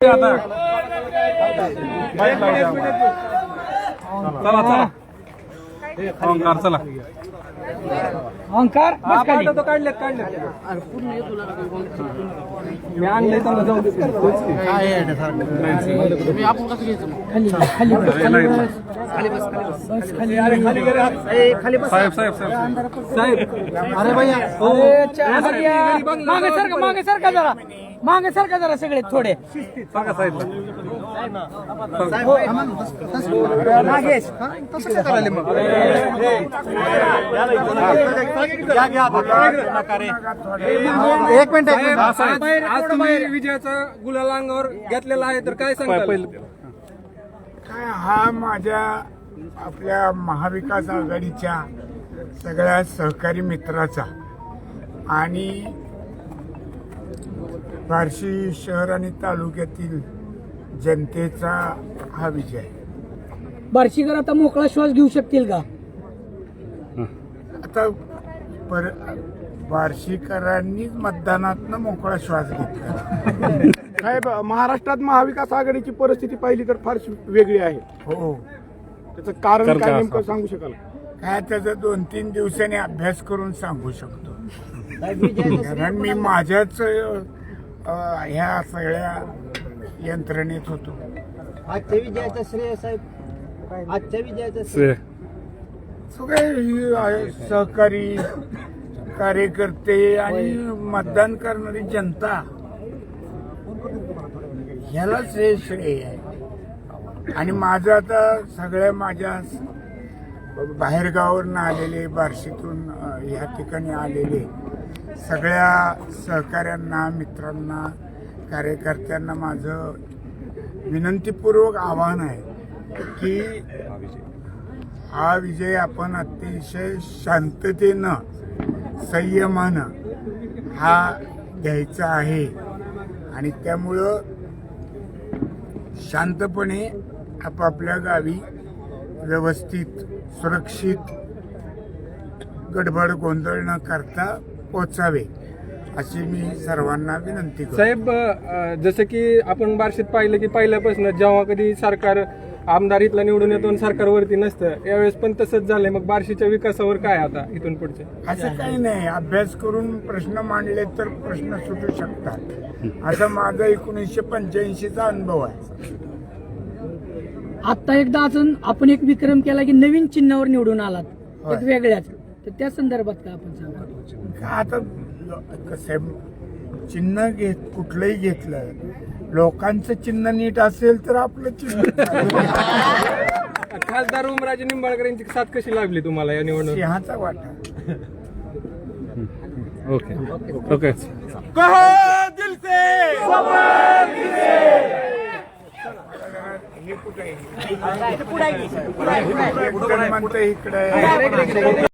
आता चला चला ओंकार चला ओंकार पाठवतो काढले काढले मी आणले त्यांना जाऊ दे. तोच की. साहेब साहेब साहेब साहेब अरे भैया हो मागे सारखा मागे सारखा जरा मागे सारखा जरा सगळे थोडे? सांगा साहेबला एक मिनिट हा, साहेब, आज तुम्ही विजयाचा गुलाल अंगावर घेतलेला आहे तर काय सांगा पहिलं. काय हा माझ्या आपल्या महाविकास आघाडीच्या सगळ्या सहकारी मित्राचा आणि बार्शी शहर आणि तालुक्यातील जनतेचा हा विजय आहे. बार्शीकर आता मोकळा श्वास घेऊ शकतील का? आता पर बार्शीकरांनीच मतदानातनं मोकळा श्वास घेतला. साहेब महाराष्ट्रात महाविकास आघाडीची परिस्थिती पाहिली तर फार वेगळी आहे. हो. त्याचं कारण कारण काय नेमकं? सांगू शकाल? काय त्याचा दोन तीन दिवसांनी अभ्यास करून सांगू शकतो. कारण मी माझ्याच अ, ह्या सगळ्या यंत्रणेत होतो. आजच्या विजयाचं श्रेय साहेब? आजच्या विजयाचं श्रेय. सगळे सहकारी कार्यकर्ते आणि मतदान करणारी जनता. ह्यालाच हे श्रेय आहे. आणि माझं आता सगळ्या माझ्या बाहेरगावावरून आलेले बार्शीतून ह्या ठिकाणी आलेले सगळ्या सहकाऱ्यांना मित्रांना कार्यकर्त्यांना माझं विनंतीपूर्वक आव्हान आहे की हा विजय आपण अतिशय शांततेनं संयमानं हा घ्यायचा आहे. आणि त्यामुळं शांतपणे आपापल्या गावी व्यवस्थित सुरक्षित गडबड गोंधळ न करता पोचावे अशी मी सर्वांना विनंती करतो. साहेब अ, जसं की आपण बार्शीत पाहिलं की पहिल्यापासून जेव्हा कधी सरकार आमदार इथला निवडून येतो आणि सरकारवरती नसतं यावेळेस पण तसंच झालंय. मग बार्शीच्या विकासावर काय आता इथून पुढचे? असं काही नाही. अभ्यास करून प्रश्न मांडले तर प्रश्न सुटू शकतात. असा माझा एकोणीसशे पंच्याऐंशीचा अनुभव आहे. आता एकदा अजून आपण एक विक्रम केला की नवीन चिन्हावर निवडून आलात. होय. एक वेगळ्याच. तर त्या संदर्भात काय आपण सांगा आता कसं आहे, चिन्ह घेत कुठलंही घेतलं लोकांचं चिन्ह नीट असेल तर आपलं चिन्ह. खासदार उमराजे निंबाळकर यांची साथ कशी लागली तुम्हाला या निवडणूक सिंहाचा वाटा ओके ओके हे कुठे आहे? एक जण म्हणतं इकडे आहे.